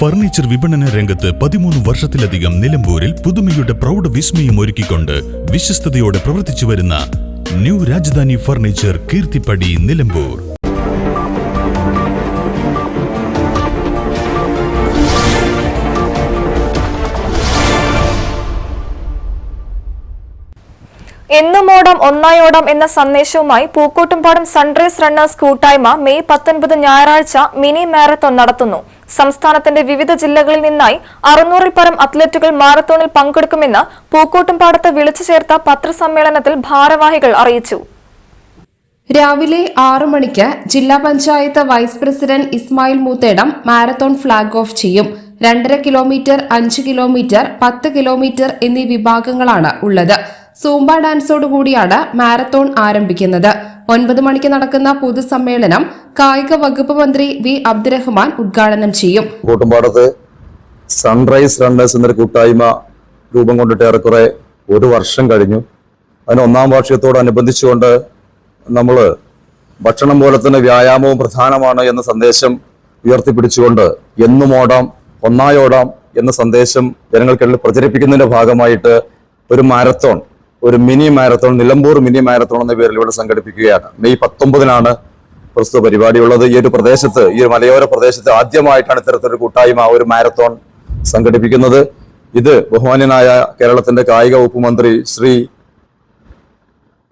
Furniture വിപണന രംഗത്ത് പതിമൂന്ന് വർഷത്തിലധികം നിലമ്പൂരിൽ പുതുമയുടെ പ്രൗഢ വിസ്മയം ഒരുക്കിക്കൊണ്ട് വിശ്വസ്തയോടെ പ്രവർത്തിച്ചു വരുന്ന ന്യൂ രാജധാനി ഫർണിച്ചർ കീർത്തിപ്പടി നിലമ്പൂർ. എന്നും ഓടം ഒന്നായോടം എന്ന സന്ദേശവുമായി പൂക്കോട്ടുംപാടം സൺറൈസ് റണ്ണേഴ്സ് കൂട്ടായ്മ മെയ് പത്തൊൻപത് ഞായറാഴ്ച മിനി മാരത്തോൺ നടത്തുന്നു. സംസ്ഥാനത്തിന്റെ വിവിധ ജില്ലകളിൽ നിന്നായി അറുന്നൂറിൽ പരം അത്ലറ്റുകൾ മാരത്തോണിൽ പങ്കെടുക്കുമെന്ന് പൂക്കോട്ടുംപാടത്ത് വിളിച്ചു ചേർത്ത പത്രസമ്മേളനത്തിൽ ഭാരവാഹികൾ അറിയിച്ചു. രാവിലെ ആറു മണിക്ക് ജില്ലാ panchayat vice president Ismail Moothedam marathon flag off ചെയ്യും. രണ്ടര കിലോമീറ്റർ അഞ്ച് കിലോമീറ്റർ പത്ത് കിലോമീറ്റർ എന്നീ വിഭാഗങ്ങളാണ് ഉള്ളത്. സൂംബ ഡാൻസോടുകൂടിയാണ് മാരത്തോൺ ആരംഭിക്കുന്നത്. ഒൻപത് മണിക്ക് നടക്കുന്ന പൊതുസമ്മേളനം കായിക വകുപ്പ് മന്ത്രി വി അബ്ദുറഹ്മാൻ ഉദ്ഘാടനം ചെയ്യും. കൂട്ടുംപാടത്ത് സൺറൈസ് റണ്ണേഴ്സ് എന്നൊരു കൂട്ടായ്മ രൂപം കൊണ്ടിട്ട് ഏറെക്കുറെ ഒരു വർഷം കഴിഞ്ഞു. അതിന് ഒന്നാം വാർഷികത്തോടനുബന്ധിച്ചുകൊണ്ട് നമ്മൾ ഭക്ഷണം പോലെ തന്നെ വ്യായാമവും പ്രധാനമാണ് എന്ന സന്ദേശം ഉയർത്തിപ്പിടിച്ചുകൊണ്ട് എന്നും ഓടാം ഒന്നായോടാം എന്ന സന്ദേശം ജനങ്ങൾക്കിടയിൽ പ്രചരിപ്പിക്കുന്നതിന്റെ ഭാഗമായിട്ട് ഒരു മാരത്തോൺ ഒരു mini marathon Nilambur mini marathon എന്ന പേരിൽ ഇവിടെ സംഘടിപ്പിക്കുകയാണ്. മെയ് പത്തൊമ്പതിനാണ് പ്രസ്തുത പരിപാടിയുള്ളത്. ഈ ഒരു പ്രദേശത്ത് ഈ ഒരു മലയോര പ്രദേശത്ത് ആദ്യമായിട്ടാണ് ഇത്തരത്തിലൊരു കൂട്ടായ്മ ഒരു മാരത്തോൺ സംഘടിപ്പിക്കുന്നത്. ഇത് ബഹുമാന്യനായ കേരളത്തിന്റെ കായിക വകുപ്പ് മന്ത്രി ശ്രീ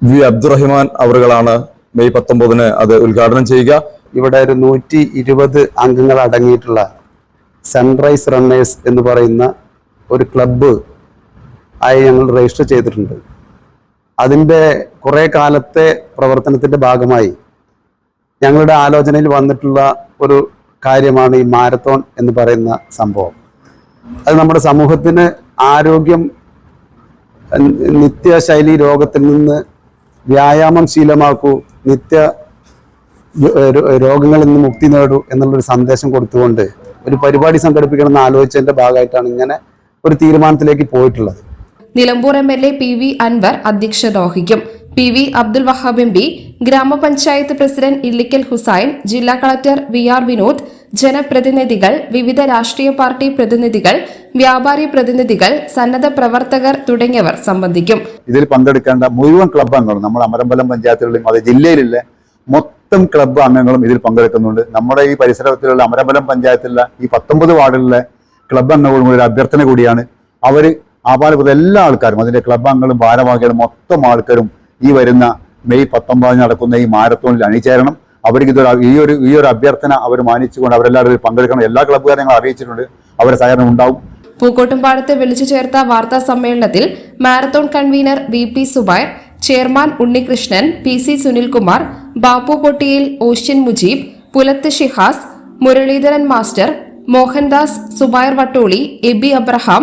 വി അബ്ദുറഹിമാൻ അവറുകളാണ് മെയ് പത്തൊമ്പതിന് അത് ഉദ്ഘാടനം ചെയ്യുക. ഇവിടെ ഒരു നൂറ്റി ഇരുപത് അംഗങ്ങൾ അടങ്ങിയിട്ടുള്ള സൺറൈസ് റണ്ണേഴ്സ് എന്ന് പറയുന്ന ഒരു ക്ലബ്ബ് ആയി ഞങ്ങൾ രജിസ്റ്റർ ചെയ്തിട്ടുണ്ട്. അതിന്റെ കുറേ കാലത്തെ പ്രവർത്തനത്തിന്റെ ഭാഗമായി ഞങ്ങളുടെ ആലോചനയിൽ വന്നിട്ടുള്ള ഒരു കാര്യമാണ് ഈ മാരത്തോൺ എന്ന് പറയുന്ന സംഭവം. അത് നമ്മുടെ സമൂഹത്തിന് ആരോഗ്യം നിത്യശൈലി രോഗത്തിൽ നിന്ന് വ്യായാമം ശീലമാക്കൂ നിത്യ രോഗങ്ങളിൽ നിന്ന് മുക്തി നേടൂ എന്നുള്ളൊരു സന്ദേശം കൊടുത്തുകൊണ്ട് ഒരു പരിപാടി സംഘടിപ്പിക്കണം എന്ന് ആലോചിച്ചതിന്റെ ഭാഗമായിട്ടാണ് ഇങ്ങനെ ഒരു തീരുമാനത്തിലേക്ക് പോയിട്ടുള്ളത്. Nilambur M L A P V Anvar അധ്യക്ഷത വഹിക്കും P V Abdul Wahab M P ഗ്രാമപഞ്ചായത്ത് പ്രസിഡന്റ് ഇല്ലിക്കൽ ഹുസൈൻ ജില്ലാ കളക്ടർ വി ആർ വിനോദ് ജനപ്രതിനിധികൾ വിവിധ രാഷ്ട്രീയ പാർട്ടി പ്രതിനിധികൾ വ്യാപാരി പ്രതിനിധികൾ സന്നദ്ധ പ്രവർത്തകർ തുടങ്ങിയവർ സംബന്ധിക്കും. ഇതിൽ പങ്കെടുക്കേണ്ട മുഴുവൻ ക്ലബ് അംഗങ്ങളും നമ്മുടെ അമരമ്പലം പഞ്ചായത്തുകളിലും അതേ ജില്ലയിലുള്ള മൊത്തം ക്ലബ്ബ് അംഗങ്ങളും ഇതിൽ പങ്കെടുക്കുന്നുണ്ട്. നമ്മുടെ ഈ പരിസരത്തിലുള്ള അമരമ്പലം പഞ്ചായത്തിലുള്ള ഈ പത്തൊമ്പത് വാർഡിലുള്ള ക്ലബ്ബ് അംഗങ്ങളും ഒരു അഭ്യർത്ഥന കൂടിയാണ്. അവർ ആപാലപുരം എല്ലാ ആൾക്കാരും അതിന്റെ ക്ലബ് അംഗങ്ങളും ഭാരവാഹികളും മൊത്തം ആൾക്കാരും ഈ വരുന്ന മെയ് പത്തൊമ്പതിന് നടക്കുന്ന ഈ മാരത്തോണിൽ അണിചേരണം. അവർക്ക് ഇതൊരു ഈ ഒരു ഈ ഒരു അഭ്യർത്ഥന അവർ മാനിച്ചുകൊണ്ട് അവരെല്ലാവരും പങ്കെടുക്കണം. എല്ലാ ക്ലബ്ബുകാരും ഞങ്ങൾ അറിയിച്ചിട്ടുണ്ട്. അവരുടെ സഹകരണം ഉണ്ടാവും. പൂക്കോട്ടുംപാടത്ത് വിളിച്ചു ചേർത്ത വാർത്താ സമ്മേളനത്തിൽ marathon convener V P Subair chairman Unnikrishnan P C Sunilkumar Bappu Pottiyil ocean Mujeeb Pulath Shihas Muraleedharan master Mohandas Subair Vattoli Aby Abraham